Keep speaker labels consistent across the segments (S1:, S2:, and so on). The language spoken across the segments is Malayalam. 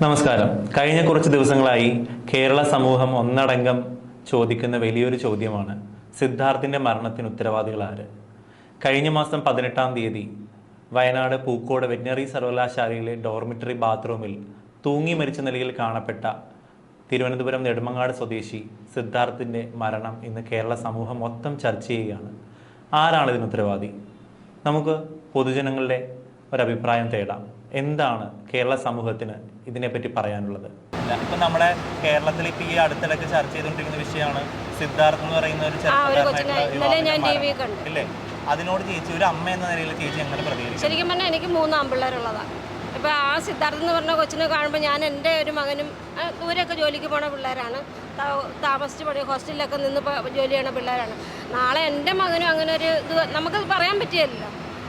S1: നമസ്കാരം. കഴിഞ്ഞ കുറച്ച് ദിവസങ്ങളായി കേരള സമൂഹം ഒന്നടങ്കം ചോദിക്കുന്ന വലിയൊരു ചോദ്യമാണ് സിദ്ധാർത്ഥിന്റെ മരണത്തിന് ഉത്തരവാദികൾ ആര്? കഴിഞ്ഞ മാസം പതിനെട്ടാം തീയതി വയനാട് പൂക്കോട് വെറ്റിനറി സർവകലാശാലയിലെ ഡോർമിറ്ററി ബാത്റൂമിൽ തൂങ്ങി മരിച്ച നിലയിൽ കാണപ്പെട്ട തിരുവനന്തപുരം നെടുമങ്ങാട് സ്വദേശി സിദ്ധാർത്ഥിന്റെ മരണം ഇന്ന് കേരള സമൂഹം മൊത്തം ചർച്ച ചെയ്യുകയാണ്. ആരാണ് ഇതിന് ഉത്തരവാദി? നമുക്ക് പൊതുജനങ്ങളുടെ ഒരഭിപ്രായം തേടാം. എന്താണ് കേരള സമൂഹത്തിന് ഇതിനെപ്പറ്റി പറയാനുള്ളത്?
S2: ഇപ്പൊ നമ്മുടെ കേരളത്തിൽ ഇപ്പൊ ഈ അടുത്തിടയ്ക്ക് ചർച്ച ചെയ്തുകൊണ്ടിരിക്കുന്ന വിഷയമാണ് സിദ്ധാർത്ഥ് എന്ന് പറയുന്ന ഒരു ചെറുപ്പക്കാരനായിട്ടുള്ള ഇല്ലേ? അതിനോട് ചേച്ചി ഒരു അമ്മ എന്ന നിലയിൽ ചേച്ചി എങ്ങനെ പ്രതികരിക്കും
S3: ശരിക്കും പറഞ്ഞാൽ എനിക്ക് മൂന്ന് ആമ്പിള്ളേരുള്ളതാണ് ഇപ്പോൾ ആ സിദ്ധാർത്ഥ് എന്ന് പറഞ്ഞ കൊച്ചിനെ കാണുമ്പോൾ ഞാൻ എന്റെ ഒരു മകനും ദൂരെയൊക്കെ ജോലിക്ക് പോണ പിള്ളേരാണ്. താമസിച്ച് പഠി ഹോസ്റ്റലിലൊക്കെ നിന്ന് ജോലി ചെയ്യണ പിള്ളേരാണ്. നാളെ എന്റെ മകനും അങ്ങനെ ഒരു ഇത് നമുക്കത് പറയാൻ പറ്റിയല്ലോ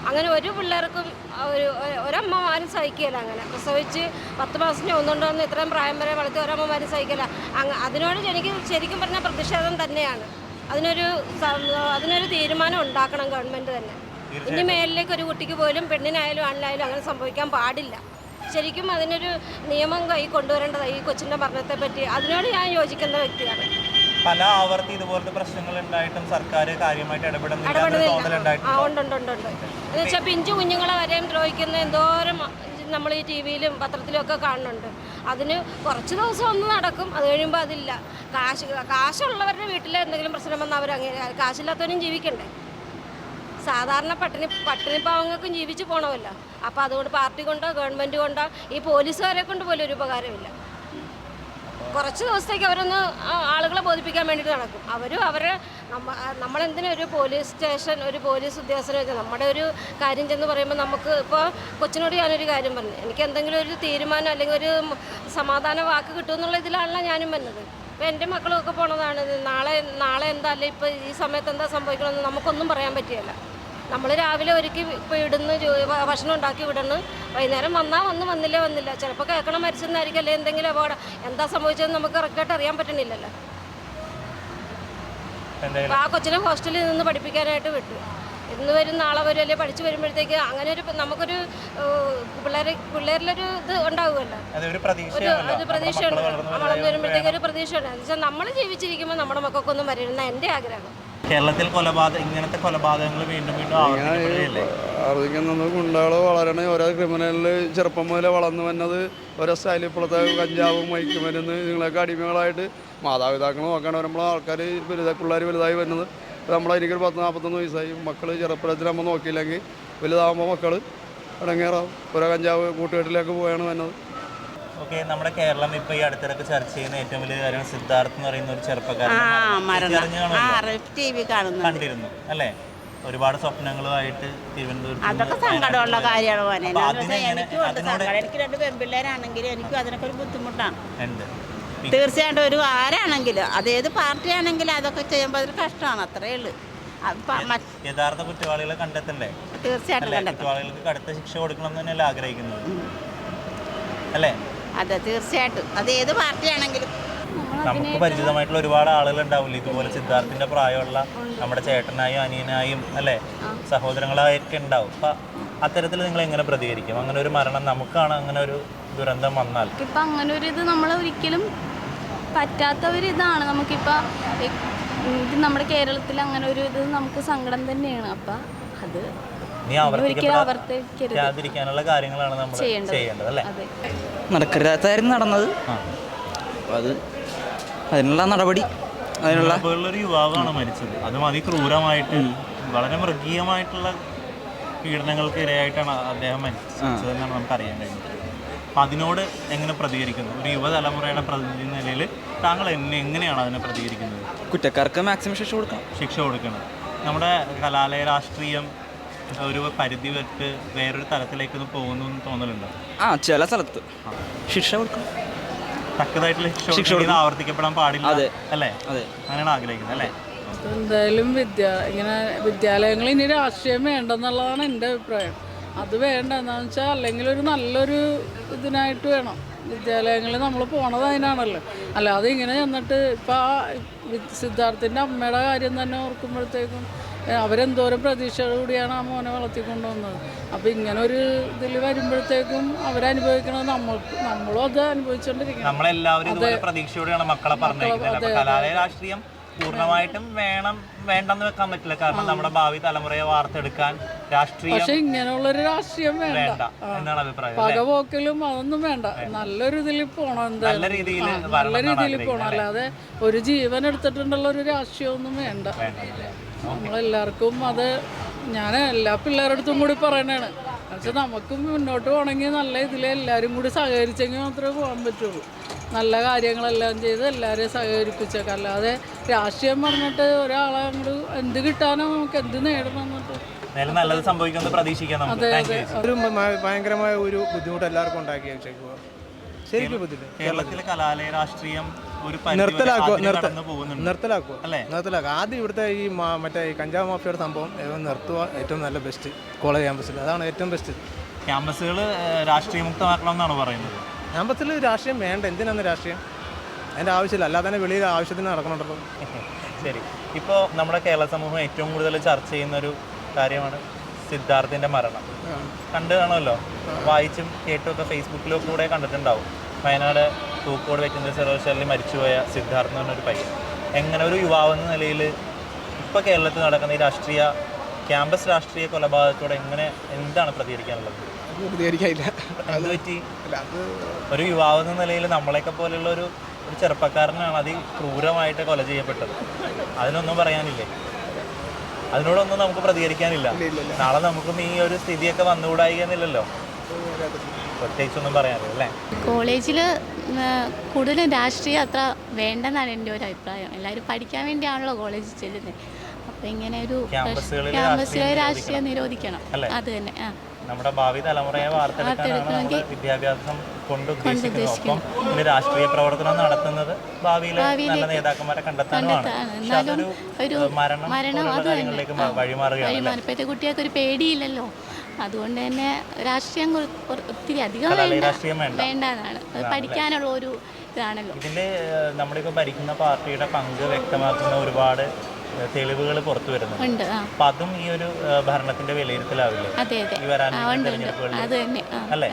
S3: അങ്ങനെ ഒരു പിള്ളേർക്കും ഒരു ഒരമ്മ ഒരമ്മമാരും സഹിക്കില്ല അങ്ങനെ. പ്രസവിച്ച് പത്ത് മാസം ഒന്നുകൊണ്ടൊന്ന് ഇത്രയും പ്രായം വരെ വളർത്തി ഒരമ്മമാരും സഹിക്കില്ല അങ്ങ് അതിനോട് എനിക്ക് ശരിക്കും പറഞ്ഞാൽ പ്രതിഷേധം തന്നെയാണ്. അതിനൊരു അതിനൊരു തീരുമാനം ഉണ്ടാക്കണം ഗവൺമെന്റ് തന്നെ. ഇനി മേലിലേക്ക് ഒരു കുട്ടിക്ക് പോലും പെണ്ണിനായാലും ആണിനായാലും അങ്ങനെ സംഭവിക്കാൻ പാടില്ല. ശരിക്കും അതിനൊരു നിയമം കൈ കൊണ്ടുവരേണ്ടത് ഈ കൊച്ചിന്റെ മരണത്തെ പറ്റി അതിനോട് ഞാൻ യോജിക്കുന്ന വ്യക്തിയാണ്.
S2: പല ആവർത്തി ഇതുപോലത്തെ പ്രശ്നങ്ങൾ ഉണ്ടായിട്ടും സർക്കാർ കാര്യമായിട്ട് ഇടപെടുന്നില്ല
S3: പിഞ്ചു കുഞ്ഞുങ്ങളെ വരെയും ദ്രോഹിക്കുന്ന എന്തോരം നമ്മൾ ഈ ടി വിയിലും പത്രത്തിലും ഒക്കെ കാണുന്നുണ്ട്. അതിന് കുറച്ച് ദിവസം ഒന്ന് നടക്കും അത് കഴിയുമ്പോൾ അതില്ല. കാശ് കാശുള്ളവരുടെ വീട്ടിൽ എന്തെങ്കിലും പ്രശ്നം വന്നാൽ അവർ അങ്ങനെ കാശില്ലാത്തവരും ജീവിക്കണ്ടേ? സാധാരണ പട്ടിണി പട്ടിണി പാവങ്ങൾക്കും ജീവിച്ച് പോകണമല്ലോ അപ്പോൾ അതുകൊണ്ട് പാർട്ടി കൊണ്ടോ ഗവൺമെന്റ് കൊണ്ടോ ഈ പോലീസുകാരെ കൊണ്ട് പോലും ഒരു ഉപകാരമില്ല. കുറച്ച് ദിവസത്തേക്ക് അവരൊന്ന് ആളുകളെ ബോധിപ്പിക്കാൻ വേണ്ടിയിട്ട് നടക്കും. അവരും അവർ നമ്മ നമ്മളെന്തിനും ഒരു പോലീസ് സ്റ്റേഷൻ ഒരു പോലീസ് ഉദ്യോഗസ്ഥനെ വെച്ചാൽ നമ്മുടെ ഒരു കാര്യം ചെന്ന് പറയുമ്പോൾ നമുക്ക് ഇപ്പോൾ കൊച്ചിനോട് ഞാനൊരു കാര്യം പറഞ്ഞു. എനിക്ക് എന്തെങ്കിലും ഒരു തീരുമാനം അല്ലെങ്കിൽ ഒരു സമാധാന വാക്ക് കിട്ടുമെന്നുള്ള ഇതിലാണല്ലോ ഞാനും വന്നത്. ഇപ്പോൾ എന്റെ മക്കളൊക്കെ പോണതാണ്. നാളെ നാളെ എന്താ? അല്ലെങ്കിൽ ഇപ്പോൾ ഈ സമയത്ത് എന്താ സംഭവിക്കണമെന്ന് നമുക്കൊന്നും പറയാൻ പറ്റിയല്ല നമ്മൾ രാവിലെ ഒരുക്കി ഇടുന്നു ഭക്ഷണം ഉണ്ടാക്കി വിടുന്നു വൈകുന്നേരം വന്നാൽ വന്ന് വന്നില്ല വന്നില്ല. ചിലപ്പോൾ കേൾക്കണം മരിച്ചെന്നായിരിക്കും. അല്ലെങ്കിൽ എന്തെങ്കിലും അപകടം. എന്താ സംഭവിച്ചതെന്ന് നമുക്ക് കറക്റ്റായിട്ട് അറിയാൻ പറ്റണില്ലല്ലോ. ആ കൊച്ചിനെ ഹോസ്റ്റലിൽ നിന്ന് പഠിപ്പിക്കാനായിട്ട് വിട്ടു. ഇന്ന് വരും നാളെ വരും അല്ലെങ്കിൽ പഠിച്ചു വരുമ്പോഴത്തേക്ക് അങ്ങനെ ഒരു നമുക്കൊരു പിള്ളേരെ പിള്ളേരിലൊരു ഇത് ഉണ്ടാവുമല്ലോ. ഒരു പ്രതീക്ഷയുണ്ട്
S2: വളർന്നു
S3: വരുമ്പോഴത്തേക്ക് ഒരു പ്രതീക്ഷയുണ്ട് എന്ന് വെച്ചാൽ നമ്മൾ ജീവിച്ചിരിക്കുമ്പോൾ നമ്മുടെ മക്കൾക്കൊന്നും വരരുന്ന എന്റെ ആഗ്രഹം
S2: കേരളത്തിൽ കൊലപാതകം ഇങ്ങനത്തെ കൊലപാതകങ്ങൾ വീണ്ടും വീണ്ടും ആവർത്തിക്കപ്പെടുകയല്ലേ?
S4: ആർജിക്കുന്നത് ഗുണ്ടകൾ വളരണ ഓരോ ക്രിമിനലിൽ ചെറുപ്പം മുതലേ വളർന്നു വന്നത് ഓരോ സ്റ്റൈലിൽ ഇപ്പോഴത്തെ കഞ്ചാവും മയക്കുമരുന്ന് നിങ്ങളൊക്കെ അടിമകളായിട്ട് മാതാപിതാക്കൾ നോക്കാണ്ട് നമ്മളെ ആൾക്കാർ വലുതായി പിള്ളേർ വലുതായി വരുന്നത്. നമ്മളെ എനിക്കൊരു പത്ത് നാൽപ്പത്തൊന്ന് വയസ്സായി. മക്കൾ ചെറുപ്പത്തിൽ നമ്മൾ നോക്കിയില്ലെങ്കിൽ വലുതാകുമ്പോൾ മക്കൾ ഇടങ്ങേറാവും. ഓരോ കഞ്ചാവ് കൂട്ടുകെട്ടിലേക്ക് പോയാണ് വരുന്നത്.
S2: ഓക്കെ നമ്മുടെ കേരളം ഇപ്പൊ ഈ അടുത്തിടക്ക് ചർച്ച ചെയ്യുന്ന ഏറ്റവും വലിയ കാര്യം സിദ്ധാർത്ഥ് എന്ന് പറയുന്ന ഒരു ചെറുപ്പക്കാരൻ കണ്ടിരുന്നു അല്ലേ? ഒരുപാട് സ്വപ്നങ്ങളുമായിട്ട് തിരുവനന്തപുരത്ത്
S5: അതൊക്കെ സങ്കടമുള്ള കാര്യമാണ് എനിക്കും രണ്ട് പെൺപിള്ളേരാണെങ്കിലും എനിക്കും അതിനൊക്കെ ഒരു ബുദ്ധിമുട്ടാണ്. തീർച്ചയായിട്ടും ഒരു ആരാണെങ്കിലും അത് പാർട്ടി ആണെങ്കിലും അതൊക്കെ ചെയ്യുമ്പോൾ അതൊരു കഷ്ടമാണ് അത്രേ ഉള്ളൂ.
S2: യഥാർത്ഥ കുറ്റവാളികളെ കണ്ടെത്തണ്ടേ?
S5: തീർച്ചയായിട്ടും
S2: കുറ്റവാളികൾക്ക് കടുത്ത ശിക്ഷ കൊടുക്കണം എന്ന് തന്നെയല്ലേ ആഗ്രഹിക്കുന്നത്. അല്ലേ?
S5: അതെ തീർച്ചയായിട്ടും. അത് ഏത് പാർട്ടിയാണെങ്കിലും.
S2: നമുക്ക് പരിചിതമായിട്ടുള്ള ഒരുപാട് ആളുകൾ ഉണ്ടാവില്ല ഇതുപോലെ സിദ്ധാർത്ഥിന്റെ പ്രായമുള്ള നമ്മുടെ ചേട്ടനായും അനിയനായും അല്ലെ? സഹോദരങ്ങളായൊക്കെ ഉണ്ടാവും. അപ്പൊ അത്തരത്തിൽ നിങ്ങൾ എങ്ങനെ പ്രതികരിക്കും? അങ്ങനെ ഒരു മരണം നമുക്കാണ് അങ്ങനെ ഒരു ദുരന്തം വന്നാൽ.
S6: ഇപ്പൊ അങ്ങനെ ഒരു ഇത് നമ്മൾ ഒരിക്കലും പറ്റാത്ത ഒരു ഇതാണ്. നമുക്കിപ്പോ ഇത് നമ്മുടെ കേരളത്തിൽ അങ്ങനെ ഒരു ഇത് നമുക്ക് സങ്കടം തന്നെയാണ്. അപ്പൊ അത്
S2: നീ
S6: ഒരിക്കലും ആവർത്തിക്കരുത്
S2: ആവർത്തിക്കാതിരിക്കാനുള്ള കാര്യങ്ങളാണ് നമ്മൾ
S6: ചെയ്യേണ്ടത്.
S2: അല്ലേ?
S6: അതെ.
S7: നടക്കരുതാത്തായിരുന്നു നടന്നത്. അത് അതിനുള്ള നടപടി അതിനുള്ള
S2: ഒരു യുവാവാണ് മരിച്ചത്. അതും അതിക്രൂരമായിട്ട് വളരെ മൃഗീയമായിട്ടുള്ള പീഡനങ്ങൾക്ക് ഇരയായിട്ടാണ് അദ്ദേഹം മരിച്ചതെന്നാണ് നമുക്ക് അറിയാൻ കഴിഞ്ഞത്. അപ്പം അതിനോട് എങ്ങനെ പ്രതികരിക്കുന്നു? ഒരു യുവതലമുറയുടെ പ്രതിനിധി നിലയിൽ താങ്കൾ എന്നെ എങ്ങനെയാണ് അതിനെ പ്രതികരിക്കുന്നത്?
S7: കുറ്റക്കാർക്ക് മാക്സിമം ശിക്ഷ കൊടുക്കണം.
S2: ശിക്ഷ കൊടുക്കണം. നമ്മുടെ കലാലയ രാഷ്ട്രീയം ഒരു പരിധി വിട്ട് വേറൊരു തലത്തിലേക്ക് പോകുന്നു എന്ന് തോന്നലുണ്ടോ?
S7: ആ ചില സ്ഥലത്ത്. ശിക്ഷ കൊടുക്കും.
S2: തക്കതായിട്ടുള്ള ശിക്ഷ
S7: ശിക്ഷ
S2: കൊടുക്കുന്നത് ആവർത്തിക്കപ്പെടാൻ പാടില്ല
S7: അതെ.
S2: അല്ലേ?
S7: അതെ.
S2: അങ്ങനെയാണ് ആഗ്രഹിക്കുന്നത് അല്ലേ?
S8: എന്തായാലും വിദ്യ ഇങ്ങനെ വിദ്യാലയങ്ങൾ ഇനി രാഷ്ട്രീയം വേണ്ടെന്നുള്ളതാണ് എന്റെ അഭിപ്രായം. അത് വേണ്ട എന്താണെന്ന് വെച്ചാൽ അല്ലെങ്കിൽ ഒരു നല്ലൊരു ഇതിനായിട്ട് വേണം. വിദ്യാലയങ്ങളിൽ നമ്മൾ പോണത് അതിനാണല്ലോ. അല്ലാതെ ഇങ്ങനെ ചെന്നിട്ട് ഇപ്പം ആ സിദ്ധാർത്ഥിന്റെ അമ്മയുടെ കാര്യം തന്നെ ഓർക്കുമ്പോഴത്തേക്കും അവരെന്തോരം പ്രതീക്ഷയോടുകൂടിയാണ് ആ മോനെ വളർത്തിക്കൊണ്ടുവന്നത്. അപ്പോൾ ഇങ്ങനെ ഒരു ഇതിൽ വരുമ്പോഴത്തേക്കും അവരനുഭവിക്കണത് നമ്മൾക്ക് നമ്മളും അത് അനുഭവിച്ചുകൊണ്ടിരിക്കണം
S2: നമ്മളെല്ലാവരും പ്രതീക്ഷയോടെയാണ് മക്കളെ പറഞ്ഞേക്കുന്നത് കലാലയ രാഷ്ട്രീയം പൂർണമായിട്ടും വേണം വേണ്ടെന്ന് വെക്കാൻ പറ്റില്ല. കാരണം നമ്മുടെ ഭാവി തലമുറയെ വാർത്തെടുക്കാൻ രാഷ്ട്രീയം
S8: പക്ഷെ ഇങ്ങനെയുള്ളൊരു രാഷ്ട്രീയം വേണ്ട.
S2: എന്നാണ് അഭിപ്രായം?
S8: പകപോക്കലും അതൊന്നും വേണ്ട. നല്ലൊരു ഇതിൽ പോണം
S2: നല്ല രീതിയിൽ
S8: നല്ല രീതിയിൽ പോണം. അല്ലാതെ ഒരു ജീവൻ എടുത്തിട്ടുണ്ടുള്ള ഒരു രാഷ്ട്രീയം ഒന്നും വേണ്ട. നമ്മളെല്ലാവർക്കും അത് ഞാൻ എല്ലാ പിള്ളേരടുത്തും കൂടി പറയണതാണ്. പക്ഷെ നമുക്കും മുന്നോട്ട് പോകണമെങ്കിൽ നല്ല ഇതിൽ എല്ലാവരും കൂടി സഹകരിച്ചെങ്കിൽ മാത്രമേ പോകാൻ പറ്റുള്ളൂ. നല്ല കാര്യങ്ങളെല്ലാം ചെയ്ത് എല്ലാവരെയും സഹകരിപ്പിച്ചേക്കാം. അല്ലാതെ രാഷ്ട്രീയം പറഞ്ഞിട്ട് ഒരാളെ അങ്ങോട്ട് എന്ത് കിട്ടാനോ നമുക്ക് എന്ത് നേടണം എന്നിട്ട്
S2: നല്ലത് സംഭവിക്കുമെന്ന് പ്രതീക്ഷിക്കാം അതെ അതെ.
S9: ഒരു ഭയങ്കരമായ ഒരു ബുദ്ധിമുട്ട് എല്ലാവർക്കും ഉണ്ടാക്കി. വെച്ചേക്കുക ശരിക്കും
S2: കേരളത്തിലെ കലാലയ രാഷ്ട്രീയം ഒരു
S9: നിർത്തലാക്കുക ആദ്യം ഇവിടുത്തെ ഈ മറ്റേ ഈ കഞ്ചാവ് മാഫിയയുടെ സംഭവം നിർത്തുക ഏറ്റവും നല്ല ബെസ്റ്റ് കോളേജ് ക്യാമ്പസിൽ അതാണ് ഏറ്റവും ബെസ്റ്റ്
S2: ക്യാമ്പസുകൾ രാഷ്ട്രീയമുക്തമാക്കണം എന്നാണ് പറയുന്നത്?
S9: ക്യാമ്പസിൽ രാഷ്ട്രീയം വേണ്ട. എന്തിനാണ് രാഷ്ട്രീയം? അതിന്റെ ആവശ്യമില്ല. അല്ലാതെ തന്നെ വെളിയിൽ ആവശ്യത്തിന് നടക്കണുണ്ടല്ലോ.
S2: ശരി. ഇപ്പോൾ നമ്മുടെ കേരള സമൂഹം ഏറ്റവും കൂടുതൽ ചർച്ച ചെയ്യുന്ന ഒരു കാര്യമാണ് സിദ്ധാർത്ഥിന്റെ മരണം. കണ്ടു കാണുമല്ലോ. വായിച്ചും കേട്ടും ഒക്കെ ഫേസ്ബുക്കിലും കൂടെ കണ്ടിട്ടുണ്ടാവും. വയനാട് തൂക്കോട് വെക്കുന്ന സർവകലാശാലയിൽ മരിച്ചുപോയ സിദ്ധാർത്ഥ് എന്ന് പറഞ്ഞൊരു പയ്യൻ. എങ്ങനെ ഒരു യുവാവെന്ന നിലയിൽ ഇപ്പോൾ കേരളത്തിൽ നടക്കുന്ന ഈ രാഷ്ട്രീയ ക്യാമ്പസ് രാഷ്ട്രീയ കൊലപാതകത്തോടെ എങ്ങനെ എന്താണ് പ്രതികരിക്കാനുള്ളത്?
S9: പ്രതികരിക്കാനില്ല.
S2: യുവാവ് പറ്റി? ഒരു യുവാവെന്ന നിലയിൽ നമ്മളെയൊക്കെ പോലെയുള്ള ഒരു ഒരു ചെറുപ്പക്കാരനാണ് അതി ക്രൂരമായിട്ട് കൊല ചെയ്യപ്പെട്ടത്. അതിനൊന്നും പറയാനില്ലേ? അതിനോടൊന്നും നമുക്ക് പ്രതികരിക്കാനില്ല. നാളെ നമുക്കും ഈ ഒരു സ്ഥിതിയൊക്കെ വന്നുകൂടായി എന്നില്ലല്ലോ പ്രത്യേകിച്ചൊന്നും പറയാനില്ല അല്ലേ?
S6: കോളേജിൽ കൂടുതലും രാഷ്ട്രീയം അത്ര വേണ്ടെന്നാണ് എന്റെ ഒരു അഭിപ്രായം. എല്ലാവരും പഠിക്കാൻ വേണ്ടിയാണല്ലോ കോളേജിൽ ചെല്ലുന്നത്. അപ്പോൾ ഇങ്ങനെ ഒരു ക്യാമ്പസുകളിലെ
S2: രാഷ്ട്രീയം
S6: നിരോധിക്കണം? അത് തന്നെ. ആ.
S2: നമ്മുടെ ഭാവി തലമുറയെ വാർത്തെടുക്കാനാണ്
S6: വാർത്തെടുക്കണമെങ്കിൽ
S2: വിദ്യാഭ്യാസം കൊണ്ട് ഉദ്ദേശിക്കുന്നത്. ഒപ്പം രാഷ്ട്രീയ പ്രവർത്തനം നടത്തുന്നത് ഭാവിയിൽ നല്ല നേതാക്കന്മാരെ കണ്ടെത്താനുമാണ്. അതൊരു മരണം കാര്യങ്ങളിലേക്ക് വഴിമാറുകയാണ്?
S6: കുട്ടികൾക്ക് ഒരു പേടിയില്ലല്ലോ. അതുകൊണ്ട് തന്നെ രാഷ്ട്രീയം ഒത്തിരി അധികം വേണ്ടതാണ്. അത് പഠിക്കാനുള്ള ഒരു ഇതാണല്ലോ.
S2: ഇതിൽ നമ്മളിപ്പോൾ ഭരിക്കുന്ന പാർട്ടിയുടെ പങ്ക് വ്യക്തമാക്കുന്ന ഒരുപാട് തെളിവുകൾ പുറത്തു വരുന്നുണ്ട്. അപ്പൊ അതും ഈ ഒരു ഭരണത്തിന്റെ വിലയിരുത്തലാവില്ലേ? ഈ വരാൻ
S6: അത്
S2: അല്ലേ?